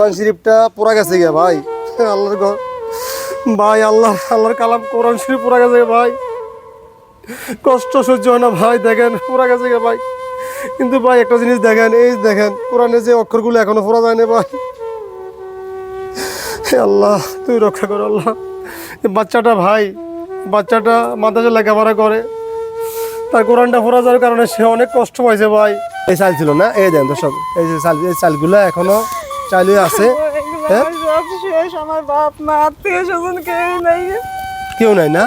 কোরআন শরীফটা পুরা গেছে গে ভাই। আল্লাহর ঘর। ভাই, আল্লাহ, আল্লাহর কালাম কোরআন শরীফ পুরা গেছে ভাই। কষ্ট সহ্য হয় না ভাই, দেখেন, পুরা গেছে গে ভাই। কিন্তু ভাই, একটা জিনিস দেখেন, এই দেখেন, কোরআনের যে অক্ষরগুলো এখনও পুরা যায় না ভাই। আল্লাহ, তুই রক্ষা কর আল্লাহ। বাচ্চাটা ভাই, বাচ্চাটা মাদ্রাসা লেখাপড়া করে। তার কোরআনটা ফোরা যাওয়ার কারণে সে অনেক কষ্ট পাইছে ভাই। এই চাল ছিল না? এই দেন দর্শক, এই যে চাল, এই চালগুলো এখনও চালু আছে হ্যাঁ? সব শেষ আমার বাপ মা আত্মীয় স্বজন কেউ নাই। কেউ নাই না?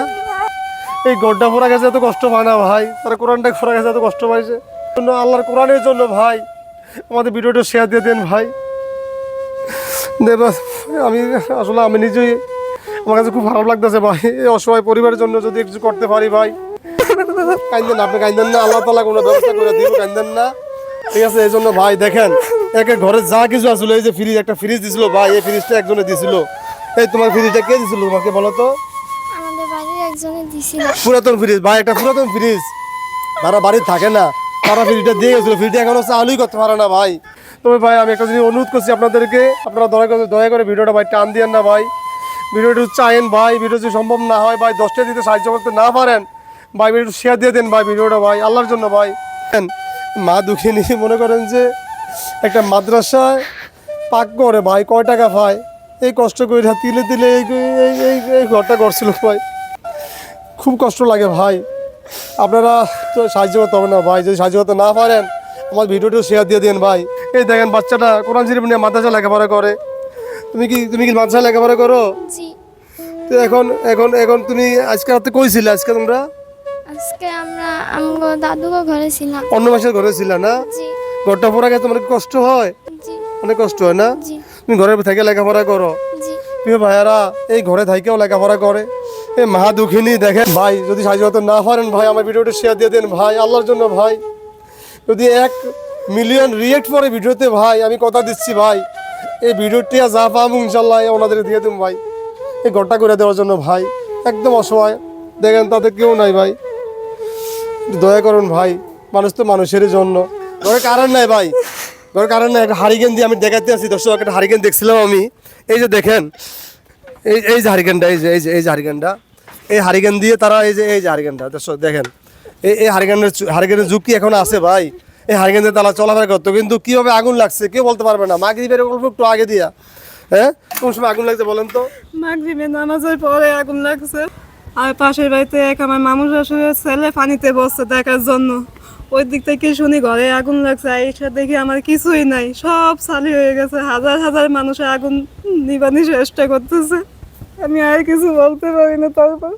এই গড্ডা ফোরা গেছে এত কষ্ট পায় না ভাই। তার কোরআনটা ফোরা গেছে এত কষ্ট পাইছে জন্য আল্লাহর কোরআনের জন্য ভাই আমাদের ভিডিওটা শেয়ার দিয়ে দেন ভাই। আমি আসলে আমি নিজেই আমার কাছে খুব খারাপ লাগতেছে ভাই। এই অসহায় পরিবারের জন্য যদি কিছু করতে পারি ভাই। কান্দেন আপনি কান্দেন না আল্লাহ তালা কোনো ব্যবস্থা করে দিব কান্দেন না। ঠিক আছে এই জন্য ভাই দেখেন। একে ঘরে যা কিছু আসলো এই যে ফ্রিজ একটা ফ্রিজ দিছিল ভাই এই ফ্রিজটা একজনে দিছিল। এই তোমার ফ্রিজটা কে দিছিল তোমাকে বলো তো? আমাদের বাড়ির একজনে দিছিল। পুরাতন ফ্রিজ ভাই একটা পুরাতন ফ্রিজ তারা বাড়িতে থাকে না তারা ফ্রিজটা দিয়ে গেছিল। ফ্রিজটা এখনও চালুই করতে পারে না ভাই। তবে ভাই আমি একটা জিনিস অনুরোধ করছি আপনাদেরকে আপনারা দয়া করে দয়া করে ভিডিওটা ভাই টান দিয়েন না ভাই। ভিডিওটা চাইেন ভাই ভিডিও যদি সম্ভব না হয় ভাই দশটা দিতে সাহায্য করতে না পারেন ভাই ভিডিও শেয়ার দিয়ে দেন ভাই ভিডিওটা ভাই আল্লাহর জন্য ভাই। মা দুঃখী নিয়ে মনে করেন যে একটা মাদ্রাসায় পাক করে ভাই কয় টাকা পায় এই কষ্ট করে তিলে তিলে এই এই- এই ঘরটা করছিল ভাই। খুব কষ্ট লাগে ভাই। আপনারা তো সাহায্য করতে হবে না ভাই যদি সাহায্য করতে না পারেন আমার ভিডিওটা শেয়ার দিয়ে দিন ভাই। এই দেখেন বাচ্চাটা কোরআন শরীফ নিয়ে মাদ্রাসা লেখাপড়া করে। তুমি কি তুমি কি মাদ্রাসা লেখাপড়া করো? তো এখন এখন এখন তুমি আজকে রাতে কইছিলে আজকে তোমরা? আজকে আমরা আমগো দাদুগো ঘরে ছিলাম। অন্য মাসের ঘরে ছিলে না? জি। ঘরটা পড়া গেছে তোমার কষ্ট হয়? অনেক কষ্ট হয় না? তুমি ঘরের থেকে লেখাপড়া করো। প্রিয় ভাইয়ারা এই ঘরে থাকেও লেখাপড়া করে। এই মা দুঃখিনী দেখেন ভাই যদি সাহায্য না পারেন ভাই আমার ভিডিওটা শেয়ার দিয়ে দেন ভাই আল্লাহর জন্য ভাই। যদি এক মিলিয়ন রিয়েক্ট পরে ভিডিওতে ভাই আমি কথা দিচ্ছি ভাই এই ভিডিওটি যা পাবো ইনশাল্লাহ ওনাদের দিয়ে দেবো ভাই। এই ঘরটা করে দেওয়ার জন্য ভাই একদম অসহায়। দেখেন তাদের কেউ নাই ভাই। দয়া করুন ভাই মানুষ তো মানুষের জন্য। ঘরে কারণ নাই ভাই। ঘরে কারণ নাই, একটা হারিকেন দিয়ে আমি দেখাতে আছি দর্শক, একটা হারিকেন দেখছিলাম আমি। এই যে দেখেন, এই এই যে হারিকেনটা, এই যে এই যে এই যে হারিকেনটা। এই হারিকেন দিয়ে তারা এই যে এই যে হারিকেনটা, দর্শক, দেখেন। এই এই হারিকেনের হারিকেনের যুগ কি এখন আছে ভাই? এই হারিকেন দিয়ে তারা চলাফেরা করতো, কিন্তু কীভাবে আগুন লাগছে কেউ বলতে পারবে না। মাগরিবের অল্প একটু আগে দিয়া। হ্যাঁ? কোন সময় আগুন লাগছে বলেন তো? মাগরিবে নামাজের পরে আগুন লাগছে। আর পাশের বাড়িতে এক আমার মামুর শাশুড়ির ছেলে পানিতে বসছে দেখার জন্য। ওই দিক থেকে শুনি ঘরে আগুন লাগছে এইসব দেখি আমার কিছুই নাই সব সালি হয়ে গেছে হাজার হাজার মানুষ আগুন নিবানি চেষ্টা করতেছে আমি আর কিছু বলতে পারি না তারপর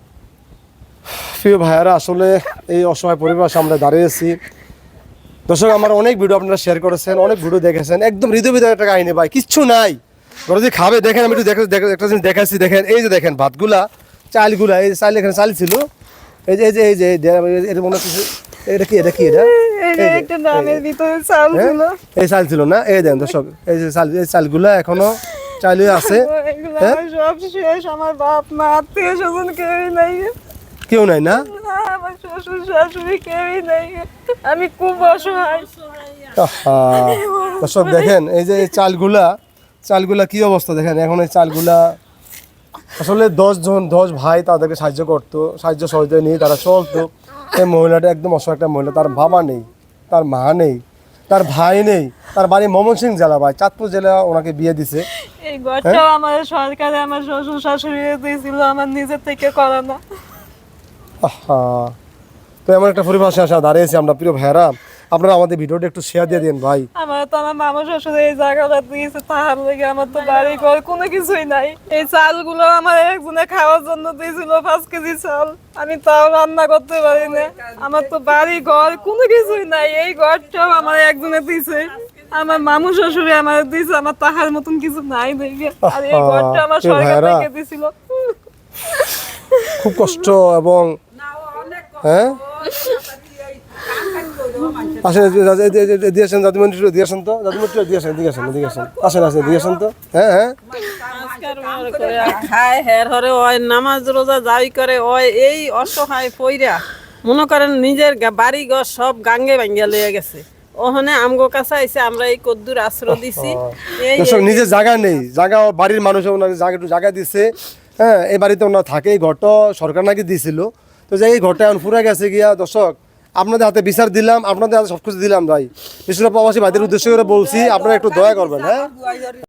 প্রিয় ভাইয়ারা আসলে এই অসহায় পরিবার সামনে দাঁড়িয়েছি দর্শক আমার অনেক ভিডিও আপনারা শেয়ার করেছেন অনেক ভিডিও দেখেছেন একদম হৃদয় বিদয় একটা কাহিনী ভাই কিচ্ছু নাই ওরা যদি খাবে দেখেন আমি একটু দেখে একটা জিনিস দেখাচ্ছি দেখেন এই যে দেখেন ভাতগুলা চালগুলা এই চাল এখানে চাল ছিল এই যে এই যে এই যে- এর মনে হচ্ছে এটা কি এটা কি এটা? এই যে একটা ড্রামের ভিতরে চাল হ্যাঁ? ছিল। এই চাল ছিল না? এই দেন দর্শক এই যে চাল এই চালগুলা এখনও চালু আছে। হ্যাঁ? সব শেষ আমার বাপ মা আত্মীয় স্বজন কেউই নাই। কেউ নাই না? আমার শ্বশুর শাশুড়ি কেউই নাই। আমি খুব অসহায়। দর্শক দেখেন এই যে চালগুলা চালগুলা কি অবস্থা? দেখেন এখন এই চালগুলা আসলে দশ জন দশ ভাই তাদেরকে সাহায্য করতো সাহায্য সহযোগিতা নিয়ে তারা চলতো। এই মহিলাটা একদম অসহায় একটা মহিলা। তার বাবা নেই তার মা নেই তার ভাই নেই তার বাড়ি সিং জেলা ভাই। চাঁদপুর জেলা ওনাকে বিয়ে দিছে। এই ঘরটাও আমার সরকারে আমার শ্বশুর শাশুড়ি দিয়েছিল আমার নিজের থেকে করা না তো এমন একটা পরিভাষা আসা দাঁড়িয়েছি আমরা প্রিয় ভাইরা আপনারা আমাদের ভিডিওটা একটু শেয়ার দিয়ে দিন ভাই। আমার তো আমার মামা শ্বশুর এই জায়গাটা দিয়েছে তাহার লেগে আমার তো বাড়ি ঘর কোনো কিছুই নাই। এই চালগুলো আমার একজনে খাওয়ার জন্য দিয়েছিল পাঁচ কেজি চাল। আমি তাও রান্না করতে পারি না। আমার তো বাড়ি ঘর কোনো কিছুই নাই। এই ঘরটাও আমার একজনে দিয়েছে। আমার মামু শ্বশুরে আমার দিয়েছে আমার তাহার মতন কিছু নাই দেখে। আর এই ঘরটা আমার সরকার। থেকে দিছিল খুব কষ্ট এবং হ্যাঁ? আসেন দিয়েছেন দাদুমন্ত্রী দিয়েছেন তো? দাদুমন্ত্রী দিয়েছেন দিয়েছেন দিয়েছেন। আসেন আসেন দিয়েছেন তো? হ্যাঁ হ্যাঁ। খায় হের হরে ওই নামাজ রোজা যাই করে ওই এই অসহায় পইরা। মনে করেন নিজের বাড়ি ঘর সব গাঙ্গে ভাঙ্গিয়া লইয়া গেছে। ওখানে আমগো কাছে আইছে আমরা এই কদ্দুর আশ্রয় দিছি। এই নিজের জায়গা নেই। জায়গা বাড়ির মানুষ জায়গা একটু জায়গা দিছে। হ্যাঁ এই বাড়িতে ওনার থাকে এই ঘরটা সরকার নাকি দিছিল। তো যাই এই ঘরটা এখন ফুরে গেছে গিয়া দর্শক আপনাদের হাতে বিচার দিলাম, আপনাদের হাতে সব কিছু দিলাম ভাই। বিশেষ প্রবাসী ভাইদের উদ্দেশ্য করে বলছি, আপনারা একটু দয়া করবেন হ্যাঁ?